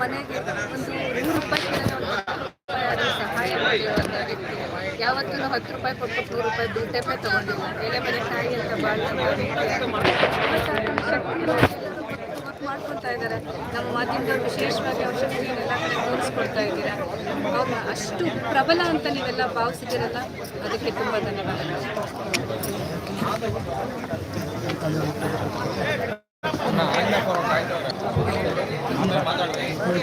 ಮನೆಗೆ ಒಂದು ನೂರು ರೂಪಾಯಿ ಸಹಾಯ ಮಾಡಿರುವಂಥ ವ್ಯಕ್ತಿ. ಯಾವತ್ತೂ ಹತ್ತು ರೂಪಾಯಿ ಕೊಟ್ಟು ನೂರು ರೂಪಾಯಿ ದುಡ್ಡೇ ತಗೊಂಡಿಲ್ಲ. ಎಲೆ ಮನೆ ತಾಯಿ ಅಂತ ಬಾಳ್ತಾ ಮಾಡ್ಕೊಳ್ತಾ ಇದ್ದಾರೆ. ನಮ್ಮ ಮಾಧ್ಯಮದವರು ವಿಶೇಷವಾಗಿ ಅವ್ರ ಶಕ್ತಿಯನ್ನೆಲ್ಲ ಕಡೆ ತೋರಿಸ್ಕೊಡ್ತಾ ಇದ್ದೀರಾ. ಅವ್ರನ್ನ ಅಷ್ಟು ಪ್ರಬಲ ಅಂತ ನೀವೆಲ್ಲ ಭಾವಿಸಿದ್ದೀರಲ್ಲ? ಅದಕ್ಕೆ ತುಂಬ ಧನ್ಯವಾದಗಳು.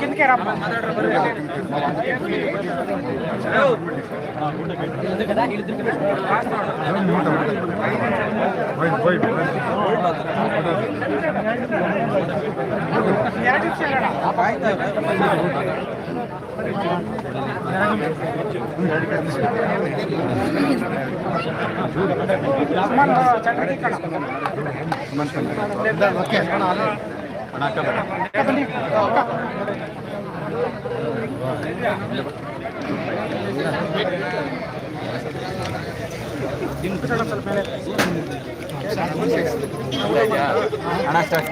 కిందకే రా. చక్కటి ఇక్కడ ఓకే ಏನಕ್ಕಪ್ಪ ಹಣ ಸರ್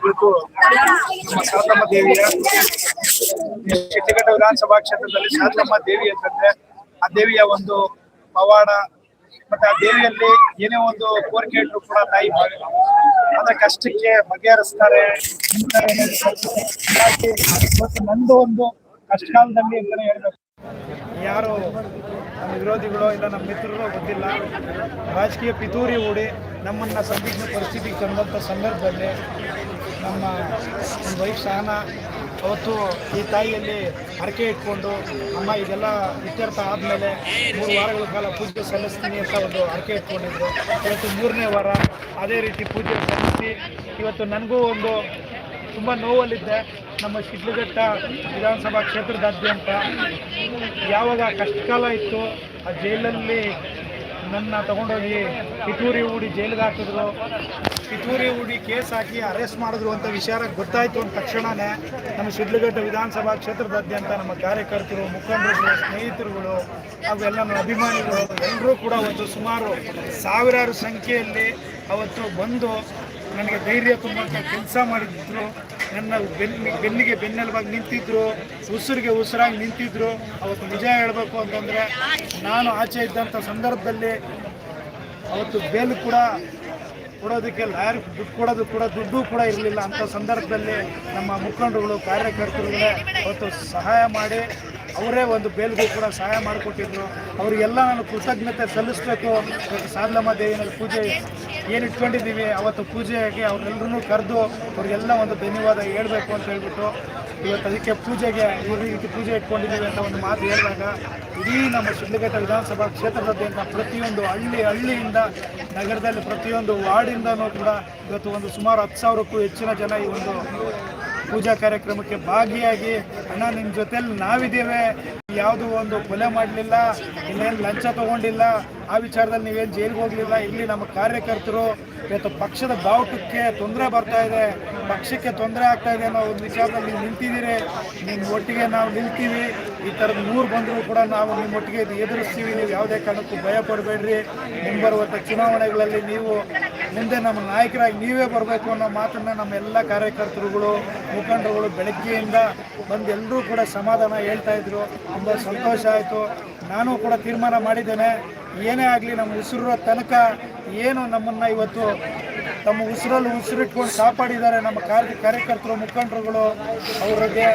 ಇವತ್ತು ಶಾರದಮ್ಮ ದೇವಿಯ ಶಿಡ್ಲಘಟ್ಟ ವಿಧಾನಸಭಾ ಕ್ಷೇತ್ರದಲ್ಲಿ ಶಾರದಮ್ಮ ದೇವಿ ಅಂತಂದ್ರೆ ಆ ದೇವಿಯ ಒಂದು ಪವಾಡ, ಮತ್ತೆ ಆ ದೇವಿಯಲ್ಲಿ ಏನೇ ಒಂದು ಕೋರಿಕೆ ಇಟ್ಟರು ಕೂಡ ತಾಯಿ ಅದರ ಕಷ್ಟಕ್ಕೆ ಬಗೆಹರಿಸ್ತಾರೆ. ನಂದು ಒಂದು ಕಷ್ಟಕಾಲದಲ್ಲಿ ಅಂತಾನೆ ಹೇಳ್ಬೇಕು. ಯಾರು ನಮ್ಮ ವಿರೋಧಿಗಳು ಇಲ್ಲ ನಮ್ಮ ಮಿತ್ರರು ಗೊತ್ತಿಲ್ಲ. ರಾಜಕೀಯ ಪಿತೂರಿ ಹೂಡಿ ನಮ್ಮನ್ನು ಸಂದಿಗ್ಧ ಪರಿಸ್ಥಿತಿಗೆ ತಂದಂಥ ಸಂದರ್ಭದಲ್ಲಿ ನಮ್ಮ ವೈಫ್ ಸಹನ ಅವತ್ತು ಈ ತಾಯಿಯಲ್ಲಿ ಹರಕೆ ಇಟ್ಕೊಂಡು, ಅಮ್ಮ, ಇದೆಲ್ಲ ಇತ್ಯರ್ಥ ಆದಮೇಲೆ ಮೂರು ವಾರಗಳ ಕಾಲ ಪೂಜೆ ಸಲ್ಲಿಸ್ತೀನಿ ಅಂತ ಒಂದು ಹರಕೆ ಇಟ್ಕೊಂಡಿದ್ರು. ಇವತ್ತು ಮೂರನೇ ವಾರ, ಅದೇ ರೀತಿ ಪೂಜೆ ಸಲ್ಲಿಸಿ ಇವತ್ತು ನನಗೂ ಒಂದು ತುಂಬ ನೋವಲ್ಲಿದ್ದೆ. ನಮ್ಮ ಶಿಡ್ಲಘಟ್ಟ ವಿಧಾನಸಭಾ ಕ್ಷೇತ್ರದಾದ್ಯಂತ. ಯಾವಾಗ ಕಷ್ಟಕಾಲ ಇತ್ತು, ಆ ಜೈಲಲ್ಲಿ ನನ್ನ ತಗೊಂಡೋಗಿ ಪಿತೂರಿ ಹೂಡಿ ಜೈಲಿಗೆ ಹಾಕಿದ್ರು. ಪಿತೂರಿ ಹೂಡಿ ಕೇಸ್ ಹಾಕಿ ಅರೆಸ್ಟ್ ಮಾಡಿದ್ರು ಅಂತ ವಿಚಾರ ಗೊತ್ತಾಯಿತು ಅಂದ ತಕ್ಷಣವೇ ನಮ್ಮ ಶಿಡ್ಲಘಟ್ಟ ವಿಧಾನಸಭಾ ಕ್ಷೇತ್ರದಾದ್ಯಂತ ನಮ್ಮ ಕಾರ್ಯಕರ್ತರು, ಮುಖಂಡರುಗಳು, ಸ್ನೇಹಿತರುಗಳು, ಹಾಗೂ ಎಲ್ಲ ನಮ್ಮ ಅಭಿಮಾನಿಗಳು, ಎಲ್ಲರೂ ಕೂಡ ಒಂದು ಸುಮಾರು ಸಾವಿರಾರು ಸಂಖ್ಯೆಯಲ್ಲಿ ಅವತ್ತು ಬಂದು ನನಗೆ ಧೈರ್ಯ ತುಂಬಂತ ಕೆಲಸ ಮಾಡಿದ್ರು. ನನ್ನ ಬೆನ್, ಬೆನ್ನಿಗೆ ಬೆನ್ನೆಲುಬಾಗಿ ನಿಂತಿದ್ರು. ಉಸಿರಿಗೆ ಉಸಿರಾಗಿ ನಿಂತಿದ್ರು. ಅವತ್ತು ನಿಜ ಹೇಳಬೇಕು ಅಂತಂದರೆ ನಾನು ಆಚೆ ಇದ್ದಂಥ ಸಂದರ್ಭದಲ್ಲಿ ಅವತ್ತು ಬೇಲು ಕೂಡ ಕೊಡೋದಕ್ಕೆ ಲಾಯರ್ ದುಡ್ಡು ಕೊಡೋದು ಕೂಡ ದುಡ್ಡು ಕೂಡ ಇರಲಿಲ್ಲ ಅಂಥ ಸಂದರ್ಭದಲ್ಲಿ ನಮ್ಮ ಮುಖಂಡರುಗಳು, ಕಾರ್ಯಕರ್ತರುಗಳೇ ಅವತ್ತು ಸಹಾಯ ಮಾಡಿ ಅವರೇ ಒಂದು ಬೇಲ್ಗೂ ಕೂಡ ಸಹಾಯ ಮಾಡಿಕೊಟ್ಟಿದ್ರು. ಅವರಿಗೆಲ್ಲ ನಾನು ಕೃತಜ್ಞತೆ ಸಲ್ಲಿಸಬೇಕು. ಸಾಧನಮ್ಮ ದೇವಿನಲ್ಲಿ ಪೂಜೆ ಏನು ಇಟ್ಕೊಂಡಿದ್ದೀವಿ? ಅವತ್ತು ಪೂಜೆಗೆ ಅವ್ರೆಲ್ಲರೂ ಕರೆದು ಅವ್ರಿಗೆಲ್ಲ ಒಂದು ಧನ್ಯವಾದ ಹೇಳಬೇಕು ಅಂತ ಹೇಳ್ಬಿಟ್ಟು ಇವತ್ತು ಅದಕ್ಕೆ ಪೂಜೆಗೆ ಈ ರೀತಿ ಪೂಜೆ ಇಟ್ಕೊಂಡಿದ್ದೀವಿ ಅಂತ ಒಂದು ಮಾತು ಹೇಳಿದಾಗ ಇಡೀ ನಮ್ಮ ಶಿಡ್ಲಘಟ್ಟ ವಿಧಾನಸಭಾ ಕ್ಷೇತ್ರದಾದ್ಯಂತ ಪ್ರತಿಯೊಂದು ಹಳ್ಳಿ ಹಳ್ಳಿಯಿಂದ, ನಗರದಲ್ಲಿ ಪ್ರತಿಯೊಂದು ವಾರ್ಡಿಂದನೂ ಕೂಡ ಇವತ್ತು ಒಂದು ಸುಮಾರು ಹತ್ತು ಸಾವಿರಕ್ಕೂ ಹೆಚ್ಚಿನ ಜನ ಈ ಒಂದು ಪೂಜಾ ಕಾರ್ಯಕ್ರಮಕ್ಕೆ ಭಾಗಿಯಾಗಿ, ಅಣ್ಣ ನಿಮ್ಮ ಜೊತೆಯಲ್ಲಿ ನಾವಿದ್ದೇವೆ. ಯಾವುದು ಒಂದು ಕೊಲೆ ಮಾಡಲಿಲ್ಲ ಇನ್ನೇನು ಲಂಚ ತಗೊಂಡಿಲ್ಲ, ಆ ವಿಚಾರದಲ್ಲಿ ನೀವೇನು ಜೈಲಿಗೆ ಹೋಗಲಿಲ್ಲ, ಇಲ್ಲಿ ನಮ್ಮ ಕಾರ್ಯಕರ್ತರು ಇವತ್ತು ಪಕ್ಷದ ಬಾವುಟಕ್ಕೆ ತೊಂದರೆ ಬರ್ತಾ ಇದೆ, ಪಕ್ಷಕ್ಕೆ ತೊಂದರೆ ಆಗ್ತಾ ಇದೆ ಅನ್ನೋ ಒಂದು ವಿಚಾರದಲ್ಲಿ ನೀವು ನಿಂತಿದ್ದೀರಿ. ನಿಮ್ಮ ಒಟ್ಟಿಗೆ ನಾವು ನಿಲ್ತೀವಿ. ಈ ಥರದ ನೂರು ಬಂದರೂ ಕೂಡ ನಾವು ನಿಮ್ಮ ಒಟ್ಟಿಗೆ ಇದು ಎದುರಿಸ್ತೀವಿ. ನೀವು ಯಾವುದೇ ಕಾರಣಕ್ಕೂ ಭಯ ಪಡಬೇಡ್ರಿ. ಮುಂಬರುವಂಥ ಚುನಾವಣೆಗಳಲ್ಲಿ ನೀವು ಮುಂದೆ ನಮ್ಮ ನಾಯಕರಾಗಿ ನೀವೇ ಬರಬೇಕು ಅನ್ನೋ ಮಾತನ್ನು ನಮ್ಮ ಎಲ್ಲ ಕಾರ್ಯಕರ್ತರುಗಳು, ಮುಖಂಡರುಗಳು ಬೆಳಗ್ಗೆಯಿಂದ ಬಂದು ಎಲ್ಲರೂ ಕೂಡ ಸಮಾಧಾನ ಹೇಳ್ತಾ ಇದ್ರು. ತುಂಬ ಸಂತೋಷ ಆಯಿತು. ನಾನು ಕೂಡ ತೀರ್ಮಾನ ಮಾಡಿದ್ದೇನೆ. ಏನೇ ಆಗಲಿ ನಮ್ಮ ಉಸಿರಿರೋ ತನಕ ಏನು ನಮ್ಮನ್ನು ಇವತ್ತು ತಮ್ಮ ಉಸಿರಲ್ಲಿ ಉಸಿರಿಟ್ಕೊಂಡು ಕಾಪಾಡಿದ್ದಾರೆ. ನಮ್ಮ ಕಾರ್ಯ ಕಾರ್ಯಕರ್ತರು, ಮುಖಂಡರುಗಳು ಅವರಿಗೆ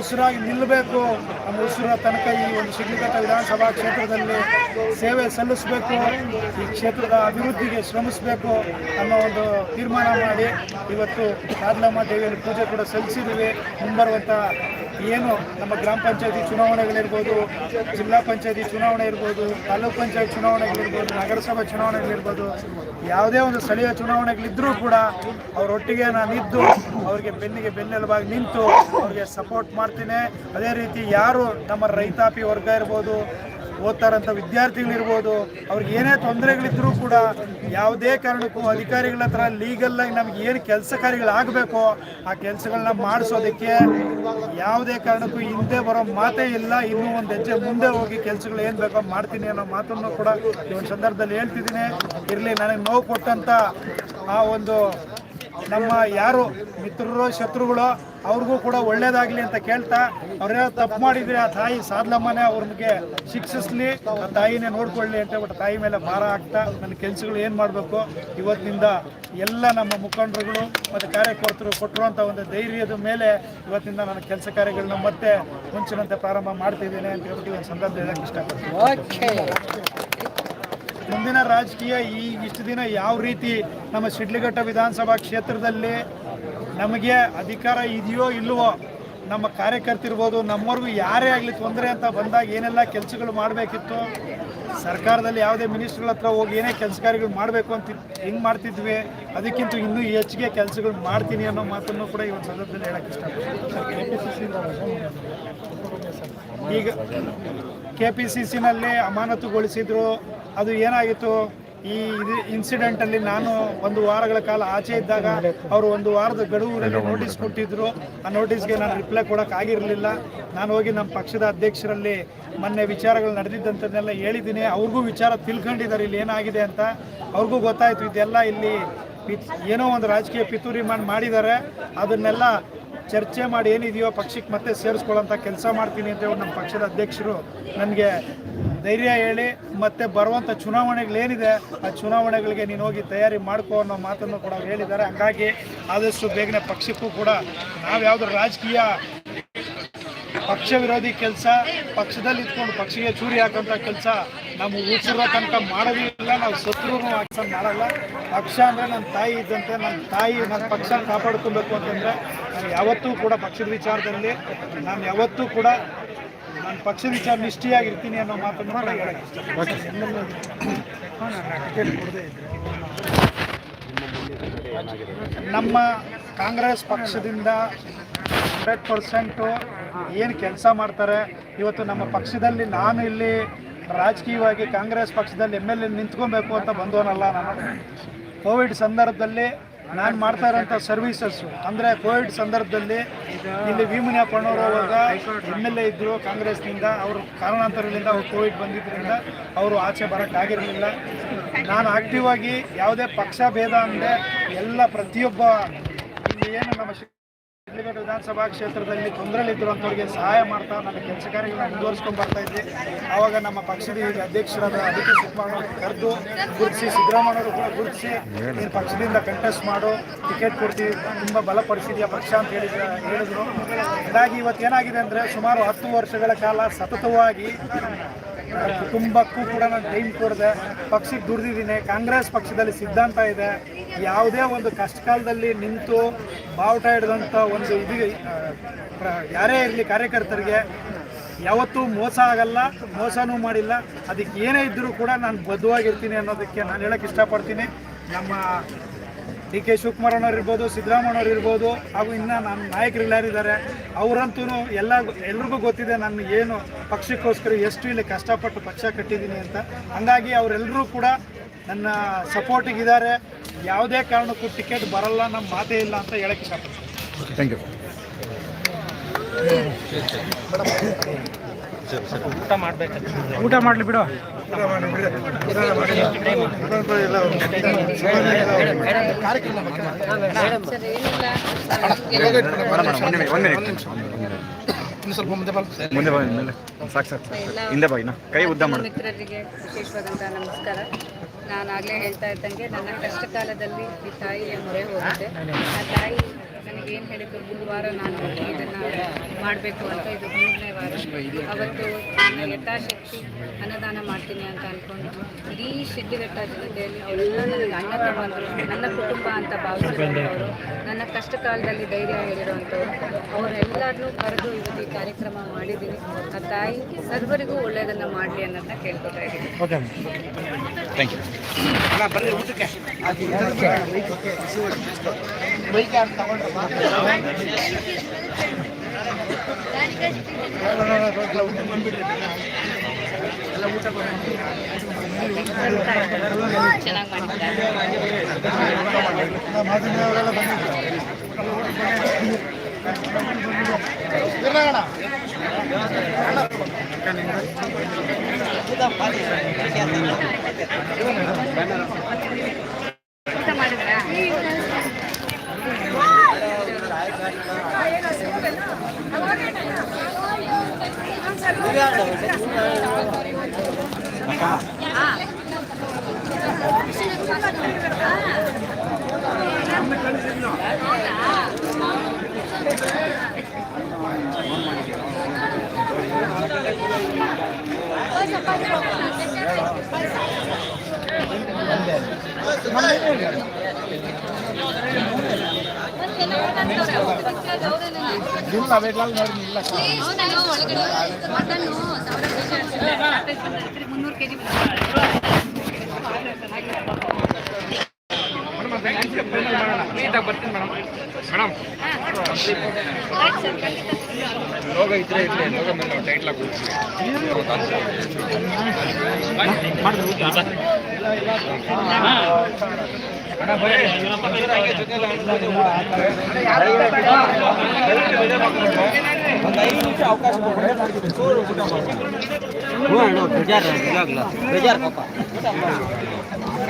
ಉಸಿರಾಗಿ ನಿಲ್ಲಬೇಕು. ನಮ್ಮ ಉಸಿರ ತನಕ ಈ ಒಂದು ಶಿಡ್ಲಘಟ್ಟ ವಿಧಾನಸಭಾ ಕ್ಷೇತ್ರದಲ್ಲಿ ಸೇವೆ ಸಲ್ಲಿಸಬೇಕು. ಈ ಕ್ಷೇತ್ರದ ಅಭಿವೃದ್ಧಿಗೆ ಶ್ರಮಿಸಬೇಕು ಅನ್ನೋ ಒಂದು ತೀರ್ಮಾನ ಮಾಡಿ ಇವತ್ತು ಕಾದಲಮ್ಮ ದೇವಿಯಲ್ಲಿ ಪೂಜೆ ಕೂಡ ಸಲ್ಲಿಸಿದ್ದೀವಿ. ಮುಂಬರುವಂಥ ಏನು ನಮ್ಮ ಗ್ರಾಮ ಪಂಚಾಯತಿ ಚುನಾವಣೆಗಳಿರ್ಬೋದು, ಜಿಲ್ಲಾ ಪಂಚಾಯತಿ ಚುನಾವಣೆ ಇರ್ಬೋದು ತಾಲೂಕು ಪಂಚಾಯತ್ ಚುನಾವಣೆಗಳಿರ್ಬೋದು, ನಗರಸಭಾ ಚುನಾವಣೆಗಳಿರ್ಬೋದು, ಯಾವುದೇ ಒಂದು ಸ್ಥಳೀಯ ಚುನಾವಣೆಗಳಿದ್ದರೂ ಕೂಡ ಅವರೊಟ್ಟಿಗೆ ನಾನು ಇದ್ದು ಅವರಿಗೆ ಬೆನ್ನಿಗೆ ಬೆನ್ನೆಲುಬಾಗಿ ನಿಂತು ಅವ್ರಿಗೆ ಸಪೋರ್ಟ್ ಮಾಡ್ತೀನಿ. ಅದೇ ರೀತಿ ಯಾರು ನಮ್ಮ ರೈತಾಪಿ ವರ್ಗ ಇರ್ಬೋದು ಓದ್ತಾರಂಥ ವಿದ್ಯಾರ್ಥಿಗಳಿರ್ಬೋದು, ಅವ್ರಿಗೆ ಏನೇ ತೊಂದರೆಗಳಿದ್ರೂ ಕೂಡ ಯಾವುದೇ ಕಾರಣಕ್ಕೂ ಅಧಿಕಾರಿಗಳ ಹತ್ರ ಲೀಗಲ್ಲಾಗಿ ನಮ್ಗೆ ಏನು ಕೆಲಸ ಕಾರ್ಯಗಳಾಗಬೇಕೋ ಆ ಕೆಲಸಗಳನ್ನ ಮಾಡಿಸೋದಕ್ಕೆ ಯಾವುದೇ ಕಾರಣಕ್ಕೂ ಹಿಂದೆ ಬರೋ ಮಾತೇ ಇಲ್ಲ. ಇನ್ನೂ ಒಂದು ಹೆಜ್ಜೆ ಮುಂದೆ ಹೋಗಿ ಕೆಲಸಗಳು ಏನು ಬೇಕೋ ಮಾಡ್ತೀನಿ ಅನ್ನೋ ಮಾತನ್ನು ಕೂಡ ಈ ಒಂದು ಸಂದರ್ಭದಲ್ಲಿ ಹೇಳ್ತಿದ್ದೀನಿ. ಇರಲಿ, ನನಗೆ ನೋವು ಕೊಟ್ಟಂಥ ಆ ಒಂದು ನಮ್ಮ ಯಾರು ಮಿತ್ರರು, ಶತ್ರುಗಳು, ಅವ್ರಿಗೂ ಕೂಡ ಒಳ್ಳೇದಾಗಲಿ ಅಂತ ಕೇಳ್ತಾ ಅವ್ರೇನೋ ತಪ್ಪು ಮಾಡಿದ್ರೆ ಆ ತಾಯಿ ಸಾದ್ಲಮ್ಮನೇ ಅವ್ರಿಗೆ ಶಿಕ್ಷಿಸ್ಲಿ, ಆ ತಾಯಿನೇ ನೋಡ್ಕೊಳ್ಳಿ ಅಂತ ಹೇಳ್ಬಿಟ್ಟು ತಾಯಿ ಮೇಲೆ ಭಾರ ಆಗ್ತಾ ನನ್ನ ಕೆಲಸಗಳು ಏನು ಮಾಡಬೇಕು ಇವತ್ತಿನಿಂದ ಎಲ್ಲ ನಮ್ಮ ಮುಖಂಡರುಗಳು ಮತ್ತು ಕಾರ್ಯಕರ್ತರು ಕೊಟ್ಟಿರುವಂಥ ಒಂದು ಧೈರ್ಯದ ಮೇಲೆ ಇವತ್ತಿನಿಂದ ನನ್ನ ಕೆಲಸ ಕಾರ್ಯಗಳನ್ನ ಮತ್ತೆ ಮುಂಚಿನಂತೆ ಪ್ರಾರಂಭ ಮಾಡ್ತಿದ್ದೀನಿ ಅಂತ ಹೇಳ್ಬಿಟ್ಟು ಒಂದು ಸಂದರ್ಭ ಹೇಳಕ್ಕೆ ಇಷ್ಟಪಡ್ತೀನಿ. ಮುಂದಿನ ರಾಜಕೀಯ ಈ ಇಷ್ಟು ದಿನ ಯಾವ ರೀತಿ ನಮ್ಮ ಶಿಡ್ಲಘಟ್ಟ ವಿಧಾನಸಭಾ ಕ್ಷೇತ್ರದಲ್ಲಿ ನಮಗೆ ಅಧಿಕಾರ ಇದೆಯೋ ಇಲ್ಲವೋ, ನಮ್ಮ ಕಾರ್ಯಕರ್ತಿರ್ಬೋದು ನಮ್ಮವ್ರಿಗೂ ಯಾರೇ ಆಗಲಿ ತೊಂದರೆ ಅಂತ ಬಂದಾಗ ಏನೆಲ್ಲ ಕೆಲಸಗಳು ಮಾಡಬೇಕಿತ್ತು, ಸರ್ಕಾರದಲ್ಲಿ ಯಾವುದೇ ಮಿನಿಸ್ಟ್ರುಗಳ ಹತ್ರ ಹೋಗಿ ಏನೇ ಕೆಲಸ ಕಾರ್ಯಗಳು ಮಾಡಬೇಕು ಅಂತ ಹೆಂಗೆ ಮಾಡ್ತಿದ್ವಿ, ಅದಕ್ಕಿಂತ ಇನ್ನೂ ಹೆಚ್ಚಿಗೆ ಕೆಲಸಗಳು ಮಾಡ್ತೀನಿ ಅನ್ನೋ ಮಾತನ್ನು ಕೂಡ ಇವತ್ತು ಸಂದರ್ಭದಲ್ಲಿ ಹೇಳಕ್ಕೆ ಇಷ್ಟಪಡ್ತೀನಿ. ಈಗ ಕೆ ಪಿ ಸಿ ಸಿನಲ್ಲಿ ಅಮಾನತುಗೊಳಿಸಿದ್ರು ಅದು ಏನಾಗಿತ್ತು? ಈ ಇದು ಇನ್ಸಿಡೆಂಟಲ್ಲಿ ನಾನು ಒಂದು ವಾರಗಳ ಕಾಲ ಆಚೆ ಇದ್ದಾಗ ಅವರು ಒಂದು ವಾರದ ಗಡುವಿನಲ್ಲಿ ನೋಟಿಸ್ ಕೊಟ್ಟಿದ್ರು. ಆ ನೋಟಿಸ್ಗೆ ನಾನು ರಿಪ್ಲೈ ಕೊಡೋಕ್ಕಾಗಿರಲಿಲ್ಲ ನಾನು ಹೋಗಿ ನಮ್ಮ ಪಕ್ಷದ ಅಧ್ಯಕ್ಷರಲ್ಲಿ ಮೊನ್ನೆ ವಿಚಾರಗಳು ನಡೆದಿದ್ದಂಥದ್ದನ್ನೆಲ್ಲ ಹೇಳಿದ್ದೀನಿ. ಅವ್ರಿಗೂ ವಿಚಾರ ತಿಳ್ಕೊಂಡಿದ್ದಾರೆ. ಇಲ್ಲಿ ಏನಾಗಿದೆ ಅಂತ ಅವ್ರಿಗೂ ಗೊತ್ತಾಯಿತು. ಇದೆಲ್ಲ ಇಲ್ಲಿ ಏನೋ ಒಂದು ರಾಜಕೀಯ ಪಿತೂರಿ ಮಾಡಿ ಮಾಡಿದ್ದಾರೆ. ಅದನ್ನೆಲ್ಲ ಚರ್ಚೆ ಮಾಡಿ ಏನಿದೆಯೋ ಪಕ್ಷಕ್ಕೆ ಮತ್ತೆ ಸೇರಿಸ್ಕೊಳ್ಳೋಂಥ ಕೆಲಸ ಮಾಡ್ತೀನಿ ಅಂತ ಹೇಳಿ ನಮ್ಮ ಪಕ್ಷದ ಅಧ್ಯಕ್ಷರು ನನಗೆ ಧೈರ್ಯ ಹೇಳಿ ಮತ್ತೆ ಬರುವಂಥ ಚುನಾವಣೆಗಳೇನಿದೆ, ಆ ಚುನಾವಣೆಗಳಿಗೆ ನೀನು ಹೋಗಿ ತಯಾರಿ ಮಾಡ್ಕೋ ಅನ್ನೋ ಮಾತನ್ನು ಕೂಡ ಅವ್ರು ಹೇಳಿದ್ದಾರೆ. ಹಂಗಾಗಿ ಆದಷ್ಟು ಬೇಗನೆ ಪಕ್ಷಕ್ಕೂ ಕೂಡ ನಾವು ಯಾವುದೋ ರಾಜಕೀಯ ಪಕ್ಷ ವಿರೋಧಿ ಕೆಲಸ, ಪಕ್ಷದಲ್ಲಿ ಇದ್ಕೊಂಡು ಪಕ್ಷಕ್ಕೆ ಚೂರಿ ಹಾಕೋಂಥ ಕೆಲಸ ನಮ್ಮ ಉಸಿರೋ ತನಕ ಮಾಡೋದಿಲ್ಲ ನಾವು ಶತ್ರು ಕೆಲಸ ಮಾಡಲ್ಲ. ಪಕ್ಷ ಅಂದರೆ ನನ್ನ ತಾಯಿ ಇದ್ದಂತೆ ನನ್ನ ತಾಯಿ ನನ್ನ ಪಕ್ಷ ಕಾಪಾಡ್ಕೊಬೇಕು ಅಂತಂದರೆ ನಾನು ಯಾವತ್ತೂ ಕೂಡ ಪಕ್ಷದ ವಿಚಾರದಲ್ಲಿ, ನಾನು ಯಾವತ್ತೂ ಕೂಡ ನಾನು ಪಕ್ಷದ ವಿಚಾರ ನಿಷ್ಠೆಯಾಗಿರ್ತೀನಿ ಅನ್ನೋ ಮಾತನ್ನು ಕೂಡ ಹೇಳಕ್ಕೆ ಇಷ್ಟಪಡ್ತೀನಿ. ನಮ್ಮ ಕಾಂಗ್ರೆಸ್ ಪಕ್ಷದಿಂದ ಹಂಡ್ರೆಡ್ ಪರ್ಸೆಂಟು ಏನು ಕೆಲಸ ಮಾಡ್ತಾರೆ? ಇವತ್ತು ನಮ್ಮ ಪಕ್ಷದಲ್ಲಿ ನಾನು ಇಲ್ಲಿ ರಾಜಕೀಯವಾಗಿ ಕಾಂಗ್ರೆಸ್ ಪಕ್ಷದಲ್ಲಿ ಎಂ ಎಲ್ ಎ ನಿಂತ್ಕೊಬೇಕು ಅಂತ ಬಂದವನಲ್ಲ ನಾನು. ಕೋವಿಡ್ ಸಂದರ್ಭದಲ್ಲಿ ನಾನು ಮಾಡ್ತಾ ಇರೋಂಥ ಸರ್ವೀಸಸ್ಸು ಅಂದರೆ ಕೋವಿಡ್ ಸಂದರ್ಭದಲ್ಲಿ ಇಲ್ಲಿ ವಿ ಮುನಿಯಪ್ಪಣ್ಣವರು ಅವಾಗ ಎಂ ಎಲ್ ಎ ಇದ್ದರು ಕಾಂಗ್ರೆಸ್ನಿಂದ, ಅವರು ಕಾರಣಾಂತರಗಳಿಂದ ಅವ್ರು ಕೋವಿಡ್ ಬಂದಿದ್ದರಿಂದ ಅವರು ಆಚೆ ಬರೋಕ್ಕಾಗಿರಲಿಲ್ಲ ನಾನು ಆಕ್ಟಿವ್ ಆಗಿ ಯಾವುದೇ ಪಕ್ಷ, ಭೇದ ಅಂದರೆ ಎಲ್ಲ ಪ್ರತಿಯೊಬ್ಬ ಇಲ್ಲಿ ಏನು ನಮ್ಮ ಶಿಡ್ಲಘಟ್ಟ ವಿಧಾನಸಭಾ ಕ್ಷೇತ್ರದಲ್ಲಿ ತೊಂದರೆಲಿದ್ದಿರುವಂಥವ್ರಿಗೆ ಸಹಾಯ ಮಾಡ್ತಾ ನನ್ನ ಕೆಲಸ ಕಾರ್ಯಗಳನ್ನ ಮುಂದುವರಿಸ್ಕೊಂಡು ಬರ್ತಾ ಇದ್ದೆ ಆವಾಗ ನಮ್ಮ ಪಕ್ಷದ ಅಧ್ಯಕ್ಷರಾದ ಅದಕ್ಕೆ ಶಿವಕುಮಾರ್ ಕರೆದು ಗುರುತಿಸಿ ಸಿದ್ದರಾಮಯ್ಯವರು ಕೂಡ ಗುರುತಿಸಿ ನೀನು ಪಕ್ಷದಿಂದ ಕಂಟೆಸ್ಟ್ ಮಾಡು ಟಿಕೆಟ್ ಕೊಡ್ತೀವಿ ತುಂಬ ಬಲಪಡಿಸಿದೆಯಾ ಪಕ್ಷ ಅಂತ ಹೇಳಿದ ಹೇಳಿದ್ರು. ಹಾಗಾಗಿ ಇವತ್ತು ಏನಾಗಿದೆ ಅಂದರೆ ಸುಮಾರು ಹತ್ತು ವರ್ಷಗಳ ಕಾಲ ಸತತವಾಗಿ ಕುಟುಂಬಕ್ಕೂ ಕೂಡ ನಾನು ಟೈಮ್ ಕೊಡಿದೆ. ಪಕ್ಷಕ್ಕೆ ದುಡ್ದಿದ್ದೀನಿ. ಕಾಂಗ್ರೆಸ್ ಪಕ್ಷದಲ್ಲಿ ಸಿದ್ಧಾಂತ ಇದೆ. ಯಾವುದೇ ಒಂದು ಕಷ್ಟ ಕಾಲದಲ್ಲಿ ನಿಂತು ಬಾವುಟ ಹಿಡಿದಂಥ ಒಂದು ಇದು ಯಾರೇ ಇರಲಿ ಕಾರ್ಯಕರ್ತರಿಗೆ ಯಾವತ್ತೂ ಮೋಸ ಆಗಲ್ಲ, ಮೋಸನೂ ಮಾಡಿಲ್ಲ. ಅದಕ್ಕೆ ಏನೇ ಇದ್ದರೂ ಕೂಡ ನಾನು ಬದ್ಧವಾಗಿರ್ತೀನಿ ಅನ್ನೋದಕ್ಕೆ ನಾನು ಹೇಳಕ್ಕೆ ಇಷ್ಟಪಡ್ತೀನಿ. ನಮ್ಮ ಡಿ ಕೆ ಶಿವಕುಮಾರ್ ಇರ್ಬೋದು ಸಿದ್ದರಾಮಯ್ಯವ್ರು ಇರ್ಬೋದು, ಹಾಗೂ ಇನ್ನು ನನ್ನ ನಾಯಕರು ಅವರಂತೂ ಎಲ್ಲ ಎಲ್ರಿಗೂ ಗೊತ್ತಿದೆ ನಾನು ಏನು ಪಕ್ಷಕ್ಕೋಸ್ಕರ ಎಷ್ಟು ಇಲ್ಲಿ ಕಷ್ಟಪಟ್ಟು ಪಕ್ಷ ಕಟ್ಟಿದ್ದೀನಿ ಅಂತ. ಹಂಗಾಗಿ ಅವರೆಲ್ಲರೂ ಕೂಡ ನನ್ನ ಸಪೋರ್ಟಿಗಿದ್ದಾರೆ ಯಾವುದೇ ಕಾರಣಕ್ಕೂ ಟಿಕೆಟ್ ಬರಲ್ಲ, ನಮ್ಮ ಮಾತೇ ಇಲ್ಲ ಅಂತ ಹೇಳಕ್ಕೆ ಇಷ್ಟಪಡ್ತೀನಿ. ಥ್ಯಾಂಕ್ ಯು ಊಟ ಮಾಡಲಿ ಬಿಡು. ಸರ್ ಏನಿಲ್ಲ ಮೇಡಮ್ ಮೇಡಮ್ ಒಂದು ಮಿನಿಟ್ ಒಂದು ಮಿನಿಟ್ ಮುಂದೆ ಬಾ ಮೇಲೆ. ಸಾಕು ಸಾಕು ಹಿಂದೆ ಬಾಯಿನ ಕೈ ಉದ್ದ ಮಾಡಿ. ಮಿತ್ರರಿಗೆ ವಿಶೇಷವಾದಂತಹ ನಮಸ್ಕಾರ. ನಾನು ಆಗ್ಲೇ ಹೇಳ್ತಾ ಇದ್ದಂಗೆ ನನ್ನ ಕಷ್ಟ ಕಾಲದಲ್ಲಿ ಈ ತಾಯಿಯ ಮೊರೆ ಹೋಗುತ್ತೆ ಆ ತಾಯಿ ನನಗೇನು ಹೇಳಿದ್ರು ಗುರುವಾರ ನಾನು ಇದನ್ನು ಮಾಡಬೇಕು ಅಂತ ಇದು ಮೂರನೇ ವಾರ. ಅವತ್ತು ನನ್ನ ಯಥಾಶಕ್ತಿ ಅನ್ನದಾನ ಮಾಡ್ತೀನಿ ಅಂತ ಅಂದ್ಕೊಂಡು ಇಡೀ ಶಿಡ್ಡಿಘಟ್ಟ ಜನತೆಯಲ್ಲಿ ಅವರೆಲ್ಲ ನನಗೆ ಅಣ್ಣ ತಗೊಂಡ್ರು ನನ್ನ ಕುಟುಂಬ ಅಂತ ಭಾವಿಸಿರುವಂಥವ್ರು ನನ್ನ ಕಷ್ಟ ಕಾಲದಲ್ಲಿ ಧೈರ್ಯ ಹೇಳಿರುವಂಥವ್ರು ಅವರೆಲ್ಲರನ್ನೂ ಕರೆದು ಇವತ್ತು ಈ ಕಾರ್ಯಕ್ರಮ ಮಾಡಿದ್ದೀನಿ. ಆ ತಾಯಿ ಸರ್ವರಿಗೂ ಒಳ್ಳೆಯದನ್ನು ಮಾಡಲಿ ಅನ್ನೋದನ್ನ ಕೇಳ್ಕೊತಾ ಇದ್ದೀನಿ. ಚೆನ್ನಾಗಿ ಮಾಡಿದ್ದಾರೆ ಇಲ್ಲ ಬೇಕಾದ್ರೆ ಮುನ್ನೂರು ಕೆ ಜಿ ನೀಟಾಗಿ ಬರ್ತೀನಿ ಮೇಡಮ್ ಮೇಡಮ್ ರೋಗ ಇದ್ರೆ ಇದ್ರೆ ರೋಗ ಮೇಲೆ ಊಟ ಮಾಡ್ರಂಗೆ ಬೇಡ ಆಯ್ತು